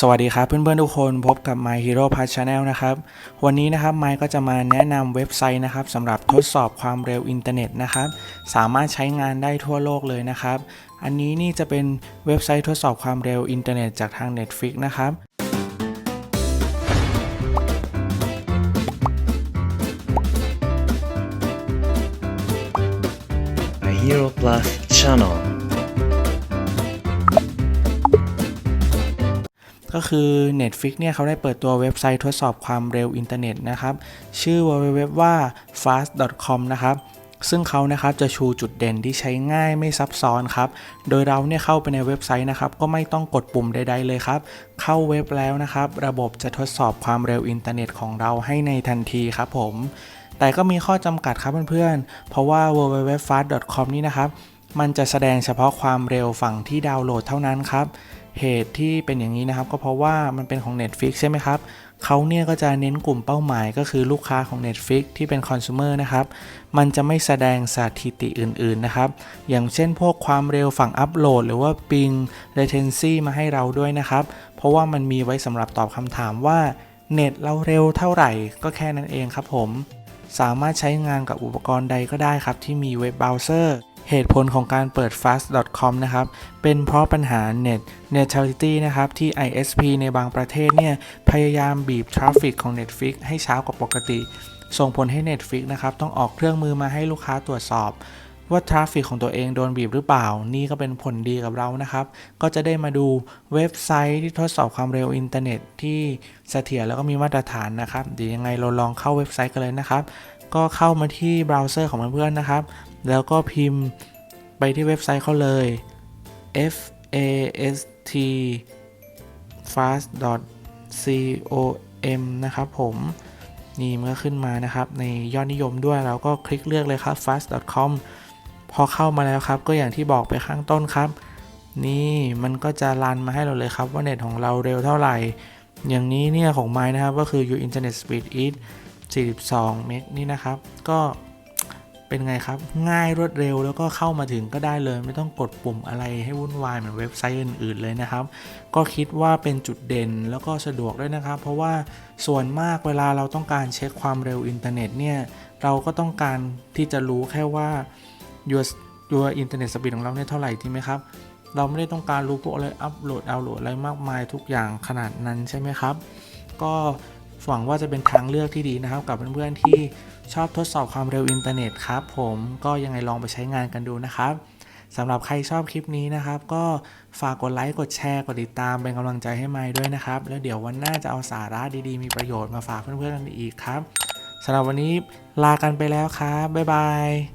สวัสดีครับเพื่อนๆทุกคนพบกับ My Hero p a s Channel นะครับวันนี้นะครับไมค์ก็จะมาแนะนำเว็บไซต์นะครับสำหรับทดสอบความเร็วอินเทอร์เน็ตนะครับสามารถใช้งานได้ทั่วโลกเลยนะครับ อันนี้นี่จะเป็นเว็บไซต์ทดสอบความเร็วอินเทอร์เน็ตจากทาง Netflix นะครับ My Hero Plus Channel ก็คือ Netflix เนี่ยเขาได้เปิดตัวเว็บไซต์ทดสอบความเร็วอินเทอร์เน็ตนะครับ ชื่อ www ว่า fast.com นะครับซึ่งเขานะครับจะชูจุดเด่นที่ใช้ง่ายไม่ซับซ้อนครับ โดยเราเนี่ยเข้าไปในเว็บไซต์นะครับ ก็ไม่ต้องกดปุ่มใด ๆ เลยครับ เข้าเว็บแล้วนะครับ ระบบจะทดสอบความเร็วอินเทอร์เน็ตของเราให้ในทันทีครับผม แต่ก็มีข้อจำกัดครับเพื่อนๆ เพราะว่า www.fast.com นี่นะครับ มันจะแสดงเฉพาะความเร็วฝั่งที่ดาวน์โหลดเท่านั้นครับ เหตุที่เป็นอย่างนี้นะครับ ก็เพราะว่ามันเป็นของ Netflix ใช่ไหมครับเขาเนี่ยก็จะเน้นกลุ่มเป้าหมายก็คือลูกค้าของ Netflix ที่เป็นคอน sumer นะครับ มันจะไม่แสดงสถิติอื่นๆนะครับ อย่างเช่นพวกความเร็วฝั่งอัปโหลด หรือว่า ping latency มาให้เราด้วยนะครับ เพราะว่ามันมีไว้สำหรับตอบคำถามว่าเน็ตเราเร็วเท่าไหร่ก็แค่นั้นเองครับผม สามารถใช้งานกับอุปกรณ์ใดก็ได้ครับที่มีเว็บเบราว์เซอร์ เหตุผลของการเปิด fast.com นะครับ เป็นเพราะปัญหา net neutrality นะครับ ที่ ISP ในบางประเทศเนี่ย พยายามบีบทราฟฟิกของ Netflix ให้ช้ากว่าปกติ ส่งผลให้ Netflix นะครับ ต้องออกเครื่องมือมาให้ลูกค้าตรวจสอบ ว่าทราฟฟิกของตัวเองโดนบีบหรือเปล่า นี่ก็เป็นผลดีกับเรานะครับ ก็จะได้มาดูเว็บไซต์ที่ทดสอบความเร็วอินเทอร์เน็ตที่เสถียรแล้วก็มีมาตรฐานนะครับเดี๋ยวยังไงเราลองเข้าเว็บไซต์กันเลยนะครับก็เข้ามาที่เบราว์เซอร์ของเพื่อนๆนะครับ แล้วก็พิมพ์ไปที่เว็บไซต์เขาเลย f a s t fast com นะครับผมนี่มันก็ขึ้นมานะครับ ในยอดนิยมด้วยเราก็คลิกเลือกเลยครับ fast com พอเข้ามาแล้วครับ ก็อย่างที่บอกไปข้างต้นครับ นี่มันก็จะรันมาให้เราเลยครับ ว่าเน็ตของเราเร็วเท่าไหร่ อย่างนี้เนี่ยของไม้นะครับ ก็คือ your internet speed is 42 เมกนี่นะครับ ก็เป็นไงครับ ง่ายรวดเร็วแล้วก็เข้ามาถึงก็ได้เลย ไม่ต้องกดปุ่มอะไรให้วุ่นวายเหมือนเว็บไซต์อื่น ๆ เลยนะครับ ก็คิดว่าเป็นจุดเด่นแล้วก็สะดวกด้วยนะครับ เพราะว่าส่วนมากเวลาเราต้องการเช็คความเร็วอินเทอร์เน็ตเนี่ยเราก็ต้องการที่จะรู้แค่ว่า your your internet speed ของเราเนี่ยเท่าไหร่จริงไหมครับเราไม่ได้ต้องการรู้พวกอะไรอัปโหลดดาโหลดอะไรมากมายทุกอย่างขนาดนั้นใช่ไหมครับ ก็ หวังว่าจะเป็นทางเลือกที่ดีนะครับ กับเพื่อนๆที่ชอบทดสอบความเร็วอินเทอร์เน็ตครับ ผมก็ยังไงลองไปใช้งานกันดูนะครับสำหรับใครชอบคลิปนี้นะครับ ก็ฝากกดไลค์กดแชร์กดติดตามเป็นกำลังใจให้ไมค์ด้วยนะครับ แล้วเดี๋ยววันหน้าจะเอาสาระดีๆ มีประโยชน์มาฝากเพื่อนๆกันอีกครับสำหรับวันนี้ลากันไปแล้วครับบ๊ายบาย